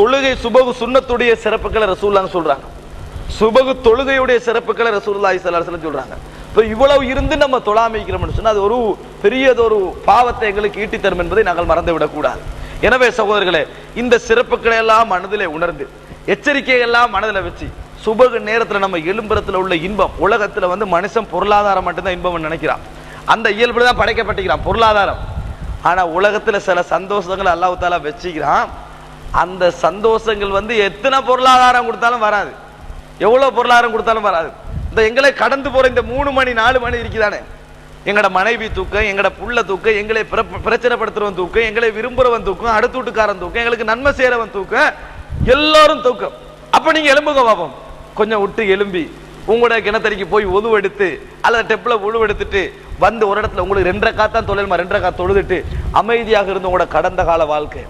தொழுகை சுபகு சுண்ணத்துடைய சிறப்புகளை ரசூல்லான்னு சொல்றாங்க. சுபகு தொழுகையுடைய சிறப்புகளை ரசூலுல்லாஹி ஸல்லல்லாஹு சொல்றாங்க. இப்போ இவ்வளவு இருந்து நம்ம தொழாமைக்கிறோம்னு சொன்னால் அது ஒரு பெரியதொரு பாவத்தை எங்களுக்கு ஈட்டி தரும் என்பதை நாங்கள் மறந்து விடக்கூடாது எனவே சகோதரர்களே இந்த சிறப்புகளை எல்லாம் மனதிலே உணர்ந்து எச்சரிக்கையெல்லாம் மனதில் வச்சு சுபகு நேரத்தில் நம்ம எலும்புறத்தில் உள்ள இன்பம் உலகத்தில் வந்து மனுஷன் பொருளாதாரம் மட்டும்தான் இன்பம் நினைக்கிறான். அந்த இயல்பு தான் படைக்கப்பட்டிருக்கிறான் பொருளாதாரம். ஆனால் உலகத்தில் சில சந்தோஷங்களை அல்லாஹ் வச்சுக்கிறான். அந்த சந்தோஷங்கள் வந்து எத்தனை பொருளாதாரம் கொடுத்தாலும் வராது. எவ்வளோ பொருளாதாரம் கொடுத்தாலும் வராது. இந்த எங்களை கடந்து போகிற இந்த மூணு மணி நாலு மணி இருக்குதானே? எங்களோட மனைவி தூக்கம் எங்களோட புள்ள தூக்கம் எங்களை பிர- பிரச்சனைப்படுத்துறவன் தூக்கம் எங்களை விரும்புறவன் தூக்கம் அடுத்த வீட்டுக்காரன் தூக்கம் எங்களுக்கு நன்மை செய்கிறவன் தூக்கம் எல்லாரும் தூக்கம். அப்போ நீங்கள் எலும்புங்க பாப்போம். கொஞ்சம் விட்டு எலும்பி உங்களோட கிணத்தறிக்கு போய் உழுவெடுத்து அல்லது டெப்பில் உழுவெடுத்துட்டு வந்து ஒரு இடத்துல உங்களுக்கு ரெண்டரை காத்தான் தொழில்மா ரெண்டரை காத்து தொழுதுட்டு அமைதியாக இருந்து உங்களோட கடந்த கால வாழ்க்கை.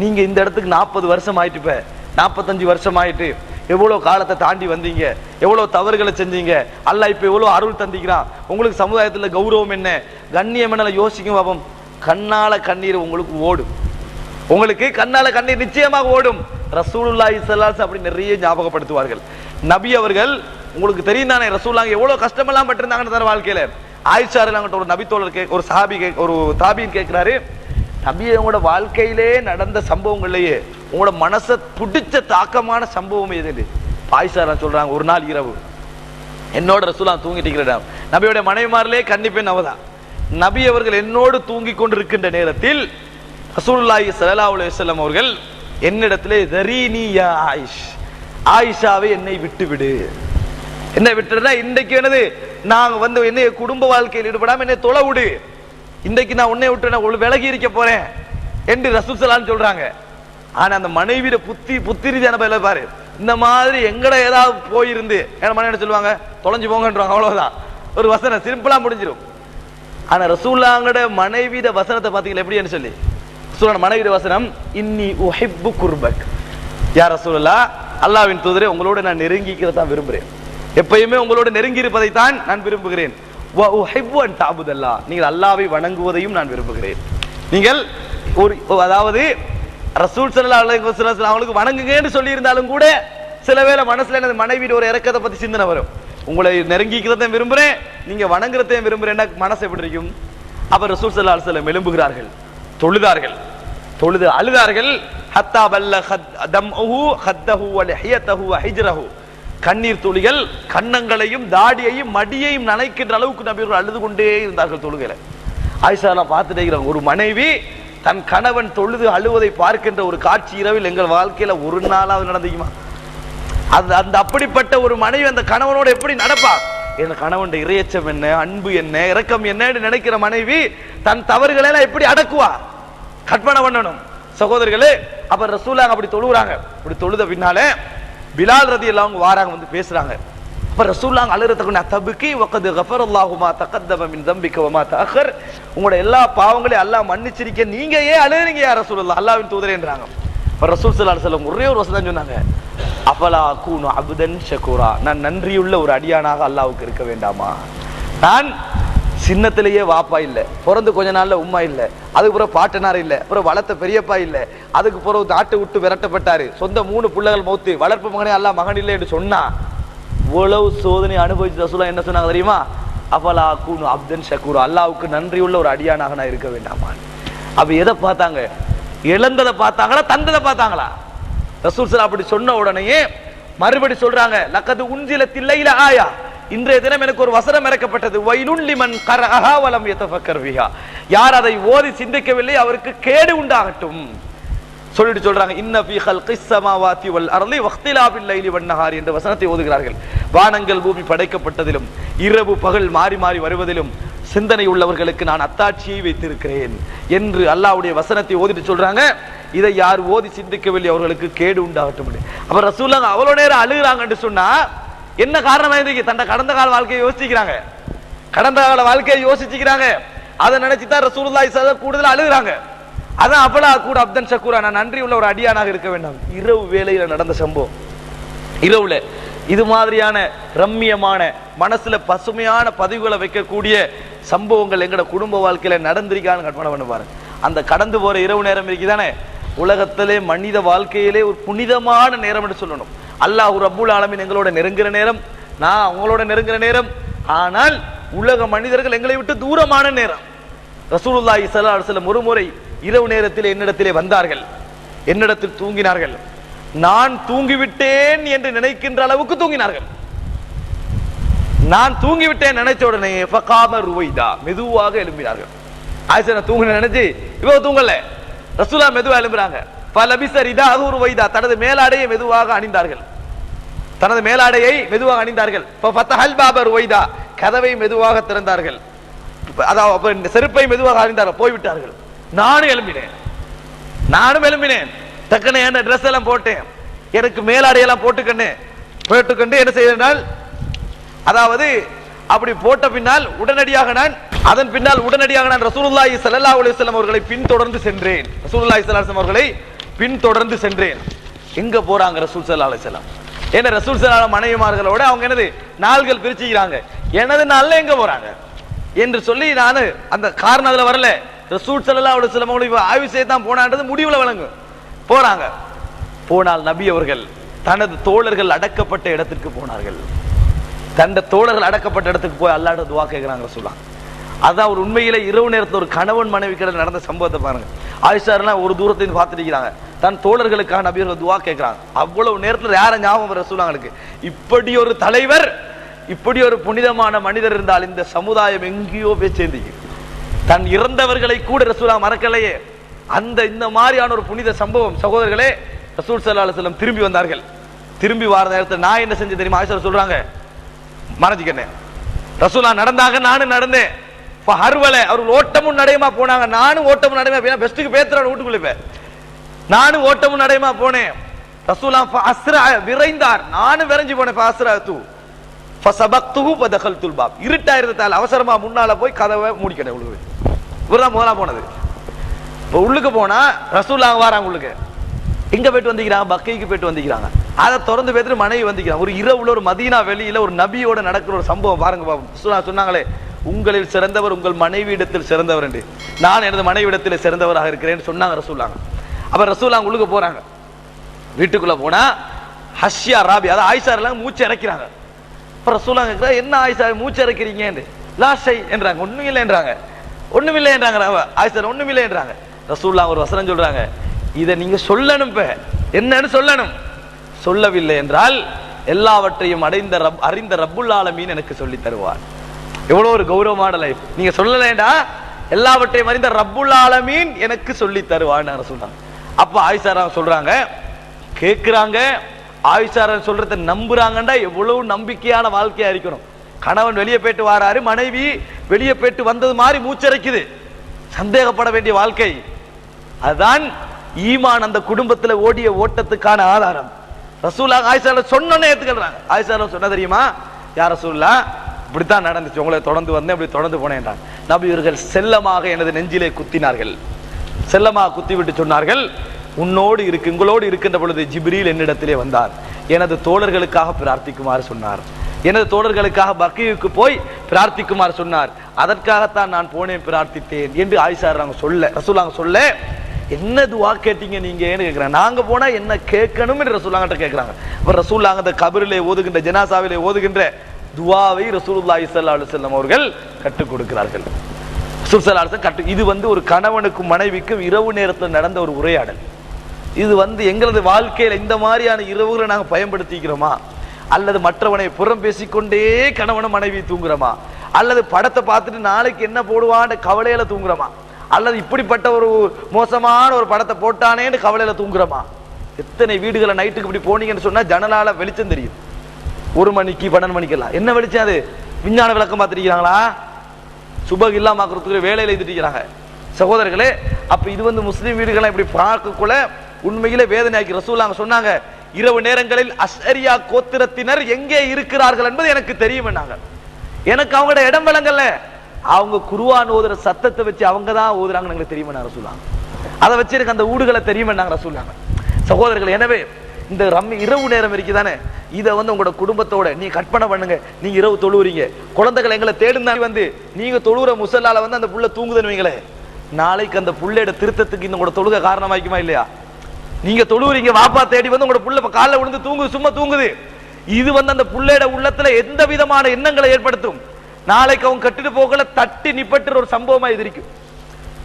நீங்க இந்த இடத்துக்கு நாற்பது வருஷம் ஆயிட்டு இப்ப. நாற்பத்தஞ்சு வருஷம் ஆயிட்டு எவ்வளோ காலத்தை தாண்டி வந்தீங்க? எவ்வளோ தவறுகளை செஞ்சீங்க? அல்ல இப்போ எவ்வளோ அருள் தந்திக்கிறான்? உங்களுக்கு சமுதாயத்தில் கௌரவம் என்ன? கண்ணியம் என்ன யோசிக்கும் பாபம் கண்ணால கண்ணீர் உங்களுக்கு ஓடும். உங்களுக்கு கண்ணால கண்ணீர் நிச்சயமாக ஓடும். ரசூலுல்லா ஸல்லல்லாஹு அப்படி நிறைய ஞாபகப்படுத்துவார்கள். நபி அவர்கள் உங்களுக்கு தெரியும் தானே ரசூலுல்லாஹ் எவ்வளோ கஷ்டமெல்லாம் பட்டிருந்தாங்கன்னு தர வாழ்க்கையில். ஆயிஷா ரலியல்லாஹு ஒரு நபித்தோழர் கே ஒரு சாபி கே ஒரு தாபின்னு கேட்குறாரு தம்பி உங்களோட வாழ்க்கையிலே நடந்த சம்பவங்கள்லையே உங்களோட மனசை பிடிச்ச தாக்கமான சம்பவம் எது ஆயிஷா சொல்றாங்க ஒரு நாள் இரவு. என்னோட ரசூலா தூங்கிட்டு இருக்கிறேன் நபியோட மனைவிமாரிலே கன்னிப்பெண் அவதான் நபி அவர்கள் என்னோடு தூங்கி கொண்டிருக்கின்ற நேரத்தில் ரசூலுல்லாஹி ஸல்லல்லாஹு அலைஹி அவர்கள் என்னிடத்திலே தரீனியா ஆயிஷ் ஆயிஷாவை என்னை விட்டு விடு என்னை விட்டுடுறா இன்றைக்கு என்னது? நாங்கள் வந்து என்னைய குடும்ப வாழ்க்கையில் ஈடுபடாமல் என்னை தொலை விடு இன்றைக்கு நான் உன்னை விட்டு நான் விலகி இருக்க போறேன் என்று ரசூசலான்னு சொல்றாங்க. ஆனா அந்த மனைவியிட புத்தி புத்திரி தான பாரு. இந்த மாதிரி எங்கட ஏதாவது போயிருந்து என்ன மனைவி என்ன சொல்லுவாங்க? தொலைஞ்சு போங்கன்றாங்க அவ்வளவுதான். ஒரு வசனம் சிம்பிளா முடிஞ்சிடும் ஆனா ரசூல்லாங்கட மனைவியிட வசனத்தை பாத்தீங்களா எப்படின்னு சொல்லி. ரசூலோட மனைவியிட வசனம் இன்னி உஹிப்பு குர்பக். யார் ரசூலா அல்லாஹ்வின் தூதரே உங்களோட நான் நெருங்கிக்கிறதான் விரும்புகிறேன் எப்பயுமே உங்களோட நெருங்கி இருப்பதை தான் நான் விரும்புகிறேன். தாபுதல்லா. நீங்கள் அல்லாவை வணங்குவதையும் நான் விரும்புகிறேன். நீங்கள் ஒரு அதாவது ரசூல் ஸல்லல்லாஹு அலைஹி அவங்களுக்கு வணங்குங்கன்னு சொல்லியிருந்தாலும் கூட சில வேளை மனசுல எனது மனைவியோட ஒரு இறக்கத்தை பத்தி சிந்தனை வரும். உங்களை நெருங்கிக்கிறதையும் விரும்புறேன் நீங்க வணங்குறதையும் விரும்புறேன்னா மனசு எப்படி இருக்கும்? அப்ப ரசூல் சல்லா அலைஹி எழும்புகிறார்கள். தொழுதார்கள். தொழுது அழுதார்கள். ஹத்தா பல்ல ஹத் தம் ஹத்தஹு வ லிஹியத்தஹு வ ஹிஜ்ரஹு. கண்ணீர் துளிகள் கன்னங்களையும் தாடியையும் மடியையும் நனைக்கின்ற அளவுக்கு நபிகள் அழுது கொண்டே இருந்தார்கள் தொழுகையில. ஆயிஷாலாம் பார்த்துட்டே இருக்கிறாங்க. ஒரு மனைவி தன் கணவன் தொழுது அழுவதை பார்க்கின்ற ஒரு காட்சி இரவில் எங்கள் வாழ்க்கையில ஒரு நாளாவது நடந்துக்குமா அந்த அந்த அப்படிப்பட்ட ஒரு மனைவி அந்த கணவனோட எப்படி நடப்பா? என் கணவன் இறையச்சம் என்ன? அன்பு என்ன? இரக்கம் என்னன்னு நினைக்கிற மனைவி தன் தவறுகளை எல்லாம் எப்படி அடக்குவா? கற்பனை பண்ணணும். சகோதரர்களே அப்ப ரசூலாங்க அப்படி தொழுகிறாங்க அப்படி தொழுத பின்னாலே பிலால் ரதி எல்லாம் வாராங்க வந்து பேசுறாங்க. அப்ப ரசூல்லாங்க நான் தபுக்கி ஒக்கது கஃபர் அல்லாஹுமா மின் தம்பிக்கவமா வமா உங்களோட எல்லா பாவங்களையும் அல்லாஹ் மன்னிச்சிருக்க நீங்க ஏன் அழுறீங்க யா ரசூலுல்லாஹ்? அல்லாஹ்வின் தூதரேன்றாங்க அப்ப ரசூல் ஸல்லல்லாஹு செல்லம் ஒரே ஒரு வசனம் சொன்னாங்க. அபலா கூனு அபுதன் ஷக்கூரா நான் நன்றியுள்ள ஒரு அடியானாக அல்லாவுக்கு இருக்க வேண்டாமா? நான் சின்னத்திலேயே வாப்பா இல்லை. பிறந்து கொஞ்ச நாளில் உம்மா இல்லை. அதுக்கு பிறகு பாட்டனார் இல்லை. அப்புறம் வளர்த்த பெரியப்பா இல்லை. அதுக்கு பிறகு நாட்டை விட்டு விரட்டப்பட்டார். சொந்த மூணு பிள்ளைகள் மௌத்து. வளர்ப்பு மகனே அல்லாஹ் மகன் இல்லை என்று சொன்னா இவ்வளவு சோதனை அனுபவிச்சு ரசூலா என்ன சொன்னாங்க தெரியுமா? அஃபலா கூனு அப்தன் ஷக்கூர் அல்லாவுக்கு நன்றி நன்றியுள்ள ஒரு அடியானாக நான் இருக்க வேண்டாமா? அப்போ எதை பார்த்தாங்க? இழந்ததை பார்த்தாங்களா? தந்ததை பார்த்தாங்களா? ரசூல் சார் அப்படி சொன்ன உடனேயே மறுபடி சொல்றாங்க லக்கது உஞ்சில தில்லையில ஆயா? இன்றைய தினம் எனக்கு ஒரு வசனம் இறக்கப்பட்டது. வைலுன் லிமன் கரஹா வலம் யதஃபக்கர் யார் அதை ஓதி சிந்திக்கவில்லை அவருக்கு கேடு உண்டாகட்டும். சொல்லிட்டு சொல்றாங்க இன்ன ஃபீ ஹல்கிஸ் ஸமாவாதி வல் அர்லி வக்திலாபில் லைலி வன் என்ற வசனத்தை ஓதுகிறார்கள். வானங்கள் பூமி படைக்கப்பட்டதிலும் இரவு பகல் மாறி மாறி வருவதிலும் சிந்தனை உள்ளவர்களுக்கு நான் அத்தாட்சியை வைத்திருக்கிறேன் என்று அல்லாவுடைய வசனத்தை ஓதிட்டு சொல்றாங்க. இதை யார் ஓதி சிந்திக்கவில்லை அவர்களுக்கு கேடு உண்டாகட்டும். அப்ப ரசூலுல்லாஹ் அவ்வளோ நேரம் அழுகுறாங்கன்னு சொன்னா என்ன காரணமா இருக்கு? தன்னை கடந்த கால வாழ்க்கையை யோசிக்கிறாங்க கடந்த கால வாழ்க்கையை யோசிச்சுக்கிறாங்க. அதை நினைச்சுதான் தான் ரசூலுல்லாஹி கூடுதல் அழுகுறாங்க. அதான் அப்பலா கூட அப்தன் ஷக்கூரா நான் நன்றி உள்ள ஒரு அடியானாக இருக்க வேண்டாம். இரவு வேலையில நடந்த சம்பவம். இரவுல இது மாதிரியான ரம்மியமான மனசுல பசுமையான பதிவுகளை வைக்கக்கூடிய சம்பவங்கள் எங்கட குடும்ப வாழ்க்கையில நடந்திருக்கான்னு கற்பனை பண்ண பாருங்க. அந்த கடந்து போற இரவு நேரம் இருக்குதானே? உலகத்திலே மனித வாழ்க்கையிலே ஒரு புனிதமான நேரம் என்று சொல்லணும். அல்லாஹ் ரப்புல் ஆலமின் எங்களோட நெருங்குற நேரம் நான் அவங்களோட நெருங்குற நேரம். ஆனால் உலக மனிதர்கள் எங்களை விட்டு தூரமான நேரம். ரசூலுல்லாஹி ஸல்லல்லாஹு அலைஹி ஒருமுறை ஒரு முறை இரவு நேரத்தில் என்னிடத்திலே வந்தார்கள். என்னிடத்தில் தூங்கினார்கள். நான் தூங்கிவிட்டேன் என்று நினைக்கின்ற அளவுக்கு தூங்கினார்கள். நான் தூங்கிவிட்டேன் நினைச்ச உடனே ஃபகாம ருவைதா மெதுவாக எழும்பினார்கள். ஆயிசா நான் தூங்கின நினைச்சு இவ தூங்கல. ரசூலா மெதுவா எழும்புறாங்க. பலபிசர் ஒரு ஒய்தா தனது மேலாடையை மெதுவாக அணிந்தார்கள். தனது மேலாடையை மெதுவாக அணிந்தார்கள். பத்தஹல் பாபர் ஒய்தா கதவை மெதுவாக திறந்தார்கள். அதாவது இந்த செருப்பை மெதுவாக அணிந்தார்கள் போய்விட்டார்கள். நானும் எழும்பினேன். நானும் எழும்பினேன். டக்குன்னு என்ன ட்ரெஸ் எல்லாம் போட்டேன். எனக்கு மேலாடையெல்லாம் போட்டுக்கண்ணு. போட்டுக்கொண்டு என்ன செய்தனால் அதாவது அப்படி போட்ட பின்னால் உடனடியாக நான் அதன் பின்னால் உடனடியாக நான் ரசூலுல்லாஹி ஸல்லல்லாஹு அலைஹி வஸல்லம் அவர்களை பின்தொடர்ந்து சென்றேன். ரசூலுல்லாஹி ஸல்லல்லாஹு அலைஹி வஸல்லம் அவர்களை பின்தொடர்ந்து சென்றேன். எங்க போறாங்க ரசூல் சல்லா அலைஹி வஸல்லம்? ஏன்னா ரசூல் சல்லா மனைவிமார்களோட அவங்க என்னது? நாள்கள் பிரிச்சுக்கிறாங்க. எனது நாள்ல எங்க போறாங்க? என்று சொல்லி நான் அந்த காரணம் அதுல வரல. ரசூல் ஸல்லல்லாஹு அலைஹி வஸல்லம் அவங்களை ஆய்வு செய்ய தான் போனான்றது முடிவுல வழங்கும். போறாங்க. போனால் நபி அவர்கள் தனது தோழர்கள் அடக்கப்பட்ட இடத்திற்கு போனார்கள். தந்த தோழர்கள் அடக்கப்பட்ட இடத்துக்கு போய் அல்லாட துவா கேட்கிறாங்க சொல்லலாம் அதான் ஒரு உண்மையில இரவு நேரத்தில் ஒரு கணவன் மனைவி கடல் நடந்த சம்பவத்தை பாருங்க. ஆயிஷாரெல்லாம் ஒரு தூரத்தையும் பார்த்துட்டு இருக்கிறாங்க. தன் தோழர்களுக்காக நபியர்கள் துவா கேட்கிறாங்க அவ்வளவு நேரத்தில் யார ஞாபகம் வர சொல்லுவாங்களுக்கு இப்படி ஒரு தலைவர் இப்படி ஒரு புனிதமான மனிதர் இருந்தால் இந்த சமுதாயம் எங்கேயோ போய் சேர்ந்தீங்க தன் இறந்தவர்களை கூட ரசூலா மறக்கலையே. அந்த இந்த மாதிரியான ஒரு புனித சம்பவம் சகோதரர்களே ரசூல் சல்லா செல்லம் திரும்பி வந்தார்கள். திரும்பி வர நேரத்தில் நான் என்ன செஞ்சு தெரியுமா? ஆயிஷா சொல்றாங்க. மறைஞ்சிக்கிறேன் ரசூலா நடந்தாங்க நானும் நடந்தேன். இப்போ ஹர்வலை அவர் ஓட்டமும் நடையமா போனாங்க. நானும் ஓட்டமும் நடையமா போய் பெஸ்ட்டுக்கு பேத்துறான் வீட்டுக்குள்ளே நானும் ஓட்டமும் நடையமா போனேன். ரசூலா அஸ்ரா விரைந்தார். நானும் விரைஞ்சு போனேன் அஸ்ரா தூ. ஃபசபக்துஹு ஃபதகல்துல் பாப். இருட்டா அவசரமா முன்னால போய் கதவை மூடிக்கிட்டேன் உள்ளுக்கு. இவர்தான் முதலா போனது. இப்போ உள்ளுக்கு போனா ரசூல்லா வராங்க உள்ளுக்கு. எங்க போயிட்டு வந்திக்கிறாங்க பக்கைக்கு போயிட்டு வந்திக்கிறாங்க. அதை திறந்து பேத்துட்டு மனைவி வந்திக்கிறாங்க. ஒரு இரவுல ஒரு மதீனா வெளியில ஒரு நபியோட நடக்கிற ஒரு சம்பவம் பாருங்க பாப்போம். சொன்னாங்களே உங்களில் சிறந்தவர் உங்கள் மனைவி இடத்தில் சிறந்தவர் என்று. நான் எனது மனைவி இடத்தில் சிறந்தவராக இருக்கிறேன்னு சொன்னாங்க ரசூலாங்க. அப்ப ரசூலா உள்ளுக்கு போறாங்க. வீட்டுக்குள்ள போனா ஹஷ்யா ராபி அதாவது ஆயிஷா எல்லாம் மூச்சு இறக்கிறாங்க. அப்ப ரசூலா கேட்கிறா என்ன ஆயிஷா மூச்சு இறக்கிறீங்க லாஷை என்றாங்க. ஒண்ணும் இல்லைன்றாங்க ஒண்ணும் இல்லைன்றாங்க ஆயிஷார் ஆயிஷா ஒண்ணும் இல்லைன்றாங்க ரசூல்லா ஒரு வசனம் சொல்றாங்க. இதை நீங்க சொல்லணும் இப்ப. என்னன்னு சொல்லணும். சொல்லவில்லை என்றால் எல்லாவற்றையும் அடைந்த ரப் அறிந்த ரப்புல் ஆலமீன் எனக்கு சொல்லி தருவார். எவ்வளோ ஒரு கௌரவமான லைஃப் நீங்க சொல்லலேண்டா? எல்லாவற்றையும் அறிந்த ரப்புல் ஆலமீன் எனக்கு சொல்லி தருவான்னு சொன்னாங்க அப்போ ஆயிஷாரா சொல்கிறாங்க கேட்குறாங்க ஆயிஷாரா சொல்கிறத நம்புகிறாங்கண்டா எவ்வளவு நம்பிக்கையான வாழ்க்கையாக இருக்கணும். கணவன் வெளியே போயிட்டு வாராரு மனைவி வெளியே போயிட்டு வந்தது மாதிரி மூச்சரைக்குது. சந்தேகப்பட வேண்டிய வாழ்க்கை. அதுதான் ஈமான் அந்த குடும்பத்தில் ஓடிய ஓட்டத்துக்கான ஆதாரம். ரசூலா ஆயிஷால சொன்னோன்னே ஏற்றுக்கிறாங்க ஆயிஷால சொன்ன தெரியுமா? யார் ரசூல்லா இப்படித்தான் நடந்துச்சு. உங்களை தொடர்ந்து வந்தேன் இப்படி தொடர்ந்து போனேன் நபியர்கள் செல்லமாக எனது நெஞ்சிலே குத்தினார்கள். செல்லமாக குத்திவிட்டு சொன்னார்கள் உன்னோடு இருக்கு உங்களோடு இருக்கின்ற பொழுது ஜிப்ரீல் என்னிடத்திலே வந்தார். எனது தோழர்களுக்காக பிரார்த்திக்குமாறு சொன்னார். எனது தோழர்களுக்காக பக்கியுக்கு போய் பிரார்த்திக்குமாறு சொன்னார். அதற்காகத்தான் நான் போனேன் பிரார்த்தித்தேன் என்று ஆயிஷார் அவங்க சொல்ல ரசூலாங்க சொல்ல என்ன துவா கேட்டீங்க நீங்கன்னு கேட்கிறேன் நாங்க போனா என்ன கேட்கணும்? என்று ரசூலாங்கிட்ட கேட்கிறாங்க அப்ப ரசூல்லாங்க அந்த கபரிலே ஓதுகின்ற ஜனாசாவிலே ஓதுகின்ற துவாவை ரசூலுல்லாஹி ஸல்லல்லாஹு அலைஹி அவர்கள் கற்றுக் கொடுக்கிறார்கள். ரசூல் ஸல்லல்லாஹு இது வந்து ஒரு கணவனுக்கும் மனைவிக்கும் இரவு நேரத்தில் நடந்த ஒரு உரையாடல். இது வந்து எங்களது வாழ்க்கையில் இந்த மாதிரியான இரவுகளை நாங்கள் பயன்படுத்திக்கிறோமா? அல்லது மற்றவனை புறம் பேசிக்கொண்டே கணவனும் மனைவி தூங்குறோமா? அல்லது படத்தை பார்த்துட்டு நாளைக்கு என்ன போடுவான்னு கவலையில தூங்குறோமா? அல்லது இப்படிப்பட்ட ஒரு மோசமான ஒரு படத்தை போட்டானேன்னு கவலையில தூங்குறோமா? எத்தனை வீடுகளை நைட்டுக்கு இப்படி போனீங்கன்னு சொன்னா ஜனலால வெளிச்சம் தெரியும். ஒரு மணிக்கு பன்னெண்டு மணிக்கெல்லாம். என்ன வெளிச்சம் அது? விஞ்ஞான விளக்கம் பார்த்துருக்கிறாங்களா சுபக் இல்லாம வேலையில் எழுதிட்டு சகோதரர்களே அப்போ இது வந்து முஸ்லீம் வீடுகளை இப்படி பார்க்கக்குள்ள உண்மையிலே வேதனையாக்கி ரசூலாங்க சொன்னாங்க இரவு நேரங்களில் அசரியா கோத்திரத்தினர் எங்கே இருக்கிறார்கள் என்பது எனக்கு தெரியும் எனக்கு அவங்களோட இடம் விளங்கல. அவங்க குருவான் ஓதுற சத்தத்தை வச்சு அவங்க தான் ஓதுறாங்கன்னு எங்களுக்கு தெரியுமா ரசூலாங்க அதை வச்சு எனக்கு அந்த ஊடுகளை தெரியுமா சொல்லாங்க சகோதரர்கள் எனவே இந்த ரம் இரவு நேரம் இருக்குதானே இதை வந்து உங்களோட குடும்பத்தோட நீ கற்பனை பண்ணுங்க. நீங்க இரவு தொழுவுறீங்க. குழந்தைகள் எங்களை தேடுனா வந்து நீங்க தொழுவுற முசல்லால வந்து அந்த புள்ள தூங்குதுன்னு வைங்களே. நாளைக்கு அந்த புள்ளையோட திருத்தத்துக்கு இந்த உங்களோட தொழுக காரணமாக்குமா இல்லையா? நீங்க தொழுவுறீங்க வாப்பா தேடி வந்து உங்களோட புள்ள காலில் விழுந்து தூங்குது சும்மா தூங்குது. இது வந்து அந்த புள்ளையோட உள்ளத்துல எந்த விதமான எண்ணங்களை ஏற்படுத்தும்? நாளைக்கு அவங்க கட்டிட்டு போகல தட்டி நிப்பட்டுற ஒரு சம்பவமா இது இருக்கும்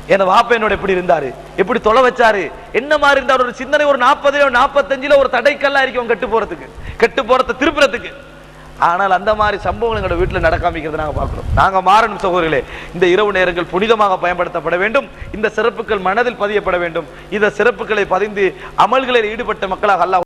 என் வாப்ப என்னோட எப்படி இருந்தாரு? எப்படி தொலை வச்சாரு? என்ன மாதிரி இருந்தார்? ஒரு சிந்தனை ஒரு நாற்பதுல நாற்பத்தஞ்சுல ஒரு தடைக்கல்லா இருக்கும் கெட்டு போறதுக்கு. கெட்டு போறத திருப்புறதுக்கு. ஆனால் அந்த மாதிரி சம்பவங்கள் எங்களோட வீட்டில் நடக்காமிக்கிறது நாங்க பார்க்கிறோம். நாங்க மாறணும் சகோதரிகளே இந்த இரவு நேரங்கள் புனிதமாக பயன்படுத்தப்பட வேண்டும். இந்த சிறப்புகள் மனதில் பதியப்பட வேண்டும். இந்த சிறப்புகளை பதிந்து அமல்களில் ஈடுபட்ட மக்களாக அல்ல